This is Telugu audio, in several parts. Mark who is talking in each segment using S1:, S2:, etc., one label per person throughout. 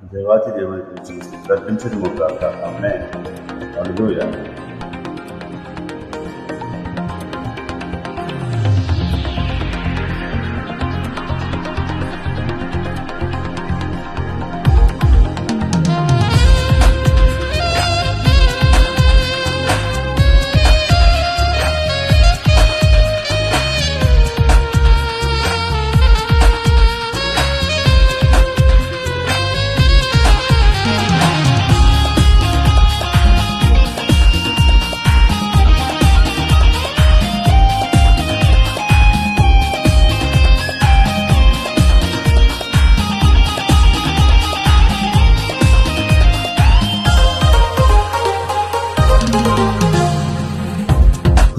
S1: దేవాతి దేవుని గురించి ప్రకటించడం కాక అమ్మే అలుగుయా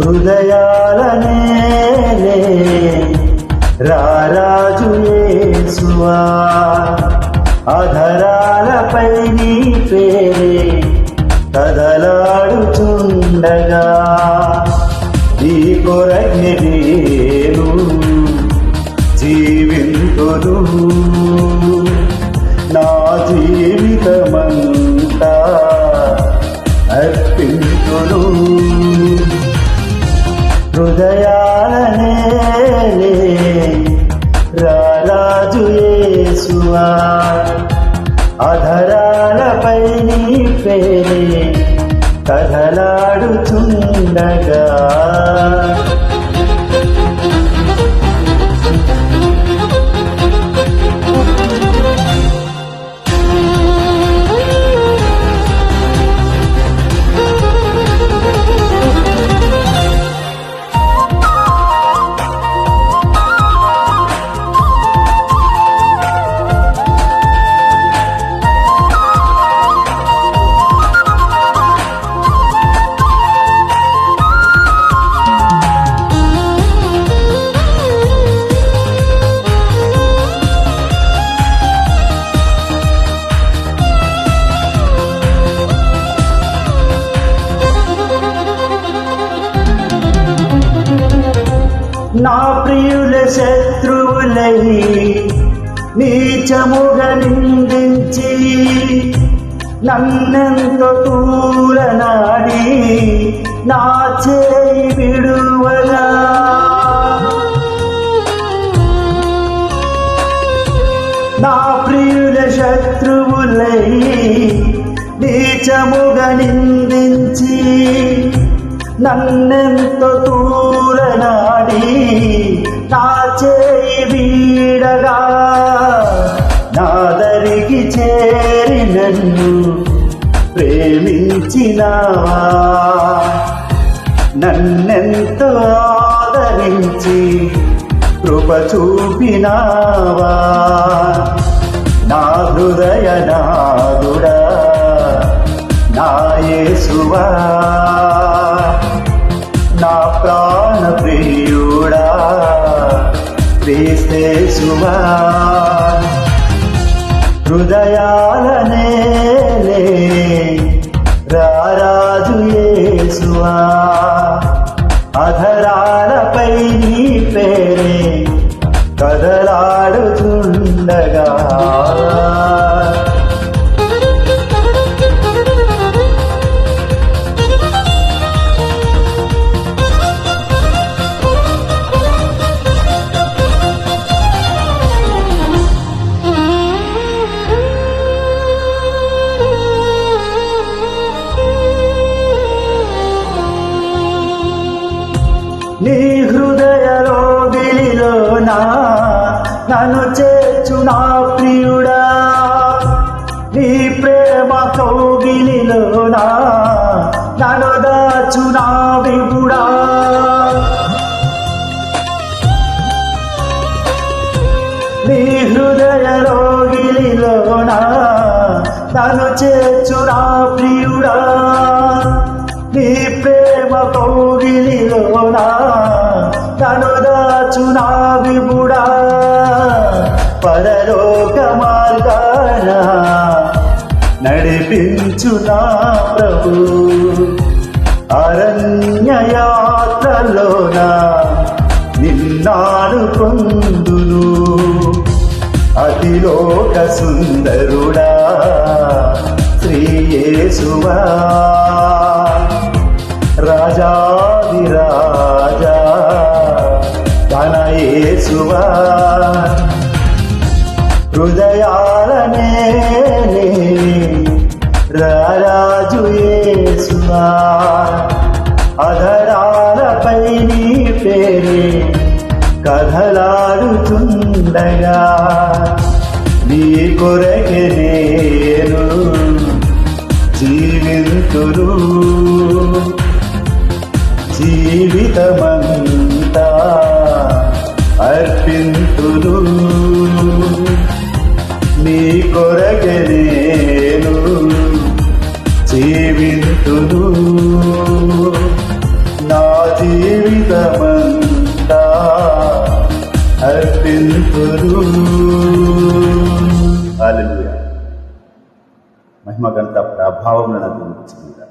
S1: హృదయాలనే రారాజు యేసువా. అధరాలపై నీ పేరే కదలాడుచుండగా. నీ పేరే కదలాడుచుండగా శత్రువులై నీచముగా నిందించి నన్నెంతో తూలనాడి నా చేయి విడువగా నా ప్రియుల శత్రువులై నీచముగా నిందించి నన్నెంతో తూలనాడి చేయి వీడగా నాదరికి చేరి నన్ను ప్రేమించినావా? నన్నెంతో ఆదరించి కృప చూపినావా? నా హృదయ నాదుడా నా యేసువా. క్రీస్తేసువా హృదయాలనే నీ హృదయ రోగిలిలోనా నన్ను చేర్చు ప్రియుడా. నీ ప్రేమ కౌగిలిలోనా నన్ను దాచునా విముడా పరలోక మార్గాన నడిపించునా ప్రభు. అరణ్య యాత్రలోన నిన్నాడుకొందును త్రిలోక సుందరుడా శ్రీయేసువా. రాజాది రాజా ధన యేసువా హృదయాలనే రారాజు యేసువా. అధరాలపై నీ పేరే కథలాడుతుండగా. నీ కొరకే నేను జీవితురు జీవితమంతా అర్పింతురు నీ కొరకే నేను జీవితురు మహిమగంత ప్రభావం నాకు చెందా